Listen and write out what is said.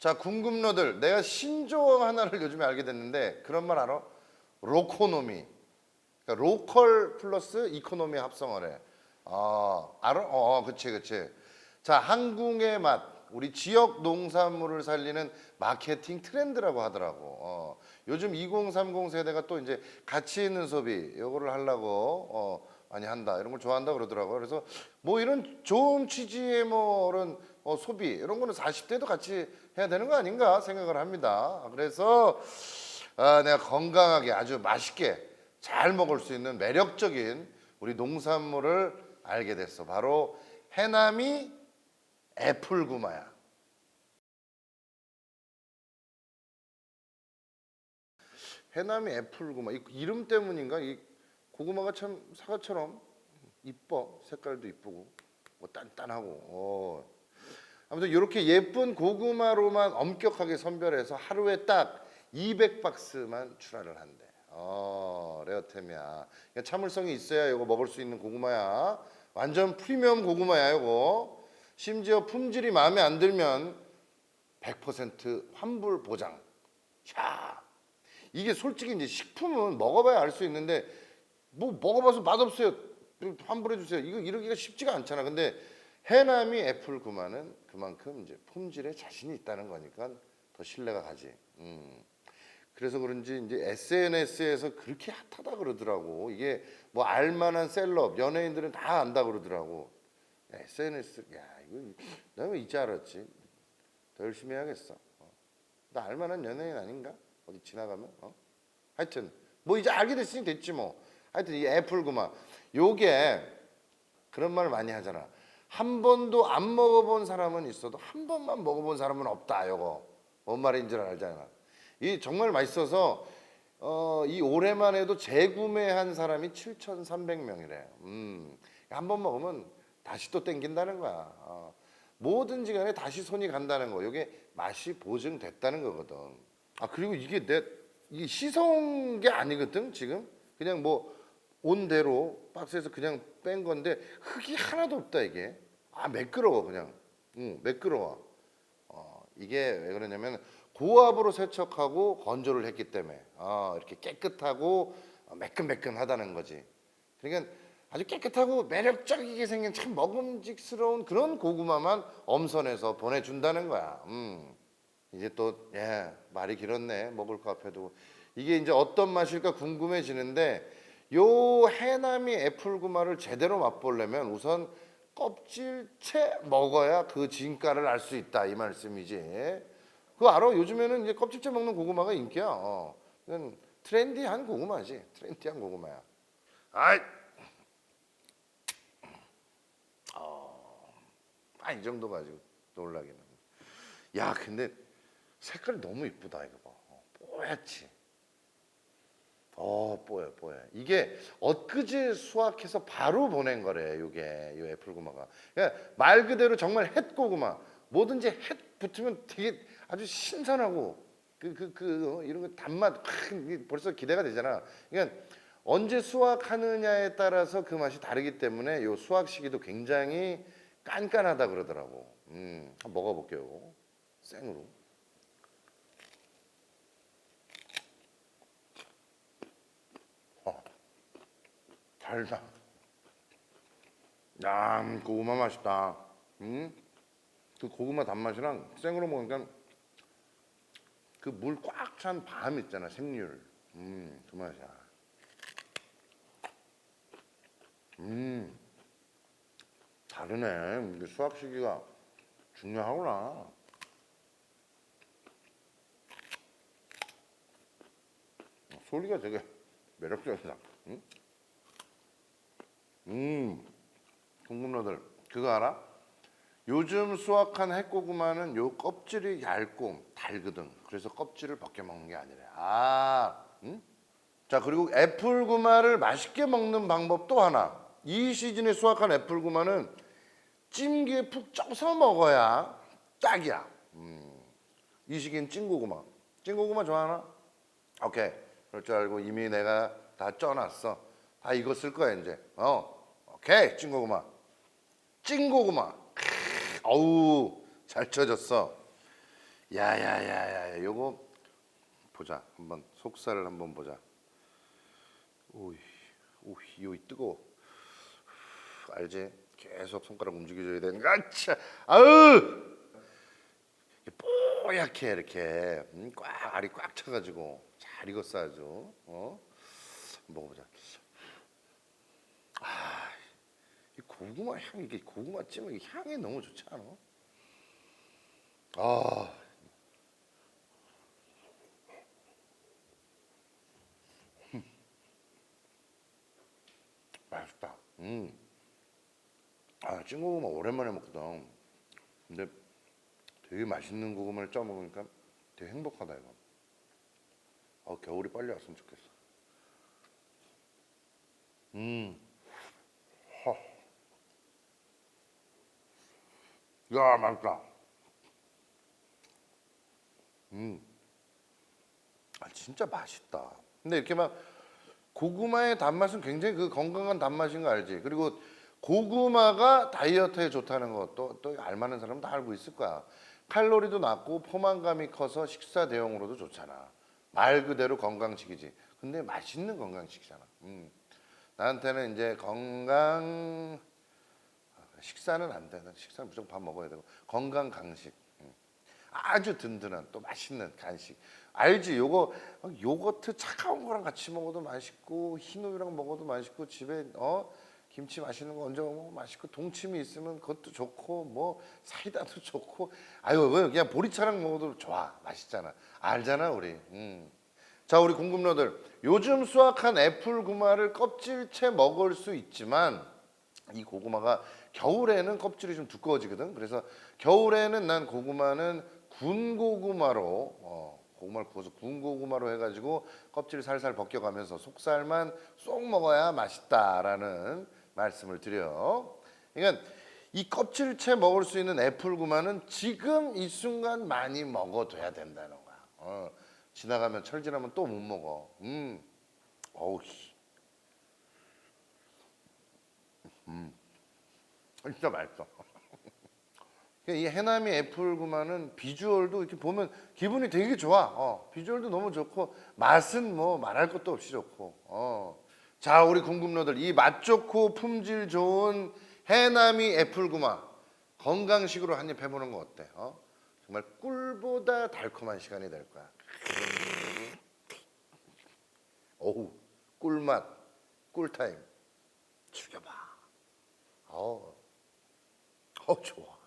자, 궁금러들. 내가 신조어 하나를 요즘에 알게 됐는데 그런 말 알아? 로코노미. 그러니까 로컬 플러스 이코노미 합성어래. 아, 알아? 어, 어, 그치, 그치. 자, 한국의 맛. 우리 지역 농산물을 살리는 마케팅 트렌드라고 하더라고. 어, 요즘 2030 세대가 또 이제 가치 있는 소비 요거를 하려고 어, 많이 한다. 이런 걸 좋아한다 그러더라고요. 그래서 뭐 이런 좋은 취지의 뭐 이런 어, 소비 이런 거는 40대도 같이 해야 되는 거 아닌가 생각을 합니다. 그래서 아, 내가 건강하게 아주 맛있게 잘 먹을 수 있는 매력적인 우리 농산물을 알게 됐어. 바로 해남이 애플구마야. 해남이 애플구마. 이 이름 때문인가? 이 고구마가 참 사과처럼 이뻐. 색깔도 이쁘고 뭐 단단하고. 어. 아무튼 이렇게 예쁜 고구마로만 엄격하게 선별해서 하루에 딱 200박스만 출하를 한대. 어, 레어템이야. 그러니까 참을성이 있어야 이거 먹을 수 있는 고구마야. 완전 프리미엄 고구마야 이거. 심지어 품질이 마음에 안 들면 100% 환불 보장. 야, 이게 솔직히 이제 식품은 먹어봐야 알 수 있는데 뭐 먹어봐서 맛없어요. 환불해 주세요. 이거 이러기가 쉽지가 않잖아. 근데 해남이 애플 구마는 그만큼 이제 품질에 자신이 있다는 거니까 더 신뢰가 가지. 음. 그래서 그런지 이제 SNS에서 그렇게 핫하다 그러더라고. 이게 뭐 알만한 셀럽 연예인들은 다 안다 그러더라고. SNS 야 이거 내가 왜 이제 알았지? 더 열심히 해야겠어. 어. 나 알만한 연예인 아닌가? 어디 지나가면? 어? 하여튼 뭐 이제 알게 됐으니 됐지 뭐. 하여튼 이 애플 구마 요게 그런 말을 많이 하잖아. 한 번도 안 먹어본 사람은 있어도 한 번만 먹어본 사람은 없다. 요거 뭔 말인지 를 알잖아. 이 정말 맛있어서 어, 이 올해만 해도 재구매한 사람이 7,300명이래. 음, 한 번 먹으면 다시 또 땡긴다는 거야. 어, 뭐든지 간에 다시 손이 간다는 거. 이게 맛이 보증됐다는 거거든. 아 그리고 이게 내 이게 씻어온 게 아니거든 지금 그냥 뭐 온 대로 박스에서 그냥 뺀 건데 흙이 하나도 없다 이게. 아 매끄러워 그냥. 응 매끄러워. 어, 이게 왜 그러냐면 고압으로 세척하고 건조를 했기 때문에 어, 이렇게 깨끗하고 어, 매끈매끈하다는 거지. 그러니까 아주 깨끗하고 매력적이게 생긴 참 먹음직스러운 그런 고구마만 엄선해서 보내준다는 거야. 음. 이제 또 예, 말이 길었네. 먹을 거 앞에도 이게 이제 어떤 맛일까 궁금해지는데 요 해남이 애플구마를 제대로 맛보려면 우선 껍질채 먹어야 그 진가를 알 수 있다 이 말씀이지. 그거 알아? 요즘에는 이제 껍질째 먹는 고구마가 인기야. 어. 트렌디한 고구마지. 트렌디한 고구마야. 아이. 어. 아, 이 정도 가지고 놀라기는. 야, 근데 색깔이 너무 이쁘다 이거 봐. 어, 뽀얗지. 어, 뽀여, 뽀여. 이게 엊그제 수확해서 바로 보낸 거래. 요게 요 애플고구마가. 그러니까 말 그대로 정말 햇고구마. 뭐든지 햇 붙으면 되게 아주 신선하고 그 그 그 이런 거 단맛 확 이게 벌써 기대가 되잖아. 그러니까 언제 수확하느냐에 따라서 그 맛이 다르기 때문에 요 수확 시기도 굉장히 깐깐하다 그러더라고. 음, 한번 먹어볼게요. 생으로. 달다. 야, 음, 고구마 맛있다. 음, 그 고구마 단맛이랑 생으로 먹으니까 그 물 꽉 찬 밤 있잖아, 생률. 음, 그 맛이야. 음, 다르네. 이게 수확 시기가 중요하구나. 소리가 되게 매력적이다. 응? 음, 궁금러들 그거 알아? 요즘 수확한 핵고구마는 요 껍질이 얇고 달거든. 그래서 껍질을 벗겨 먹는 게 아니래. 아, 응? 자 그리고 애플 구마를 맛있게 먹는 방법 또 하나. 이 시즌에 수확한 애플 구마는 찜기에 푹 쪄서 먹어야 딱이야. 음, 이 시기엔 찐고구마. 찐고구마 좋아하나? 오케이. 그럴 줄 알고 이미 내가 다 쪄놨어. 다 익었을 거야 이제. 어, 오케이. 찐고구마. 찐고구마. 어우 잘 쳐졌어. 야야야야 요거 보자 한번 속살을 한번 보자 오이 오이 요 뜨거워 후, 알지 계속 손가락 움직여줘야 되는 거 아차 아으 이렇게 뽀얗게 이렇게 음, 꽉 알이 꽉 차가지고 잘 익었어 아주 어 먹어보자 아이 고구마 향 이게 고구마 찜은 향이 너무 좋지 않아? 아 맛있다. 음. 아, 찐 고구마 오랜만에 먹거든. 근데 되게 맛있는 고구마를 쪄 먹으니까 되게 행복하다 이거. 어, 겨울이 빨리 왔으면 좋겠어. 음. 야, 맛있다. 음. 아, 진짜 맛있다. 근데 이렇게 막 고구마의 단맛은 굉장히 그 건강한 단맛인 거 알지? 그리고 고구마가 다이어트에 좋다는 것도 또 알만한 사람은 다 알고 있을 거야. 칼로리도 낮고 포만감이 커서 식사 대용으로도 좋잖아. 말 그대로 건강식이지. 근데 맛있는 건강식이잖아. 음. 나한테는 이제 건강 식사는 안 돼. 난 식사는 무조건 밥 먹어야 되고 건강 강식. 음. 아주 든든한 또 맛있는 간식. 알지? 요거 막 요거트 차가운 거랑 같이 먹어도 맛있고 흰 우유랑 먹어도 맛있고 집에 어 김치 맛있는 거 얹어 먹으면 맛있고 동치미 있으면 그것도 좋고 뭐 사이다도 좋고 아유 그냥 보리차랑 먹어도 좋아 맛있잖아 알잖아 우리 음. 자 우리 공급러들 요즘 수확한 애플 고구마를 껍질째 먹을 수 있지만 이 고구마가 겨울에는 껍질이 좀 두꺼워지거든. 그래서 겨울에는 난 고구마는 군 고구마로 어, 고구마를 구워서 군 고구마로 해가지고 껍질 살살 벗겨가면서 속살만 쏙 먹어야 맛있다라는 말씀을 드려. 그러니까 이 껍질채 먹을 수 있는 애플 고구마는 지금 이 순간 많이 먹어둬야 된다는 거야. 어, 지나가면 철지나면 또 못 먹어. 음, 어우. 진짜 맛있어. 이 해남이 애플 구마는 비주얼도 이렇게 보면 기분이 되게 좋아. 어, 비주얼도 너무 좋고 맛은 뭐 말할 것도 없이 좋고. 어. 자, 우리 궁금러들 이 맛 좋고 품질 좋은 해남이 애플 구마 건강식으로 한 입 해보는 거 어때? 어? 정말 꿀보다 달콤한 시간이 될 거야. 오우, 꿀맛, 꿀타임. 죽여봐. 어, og tjua.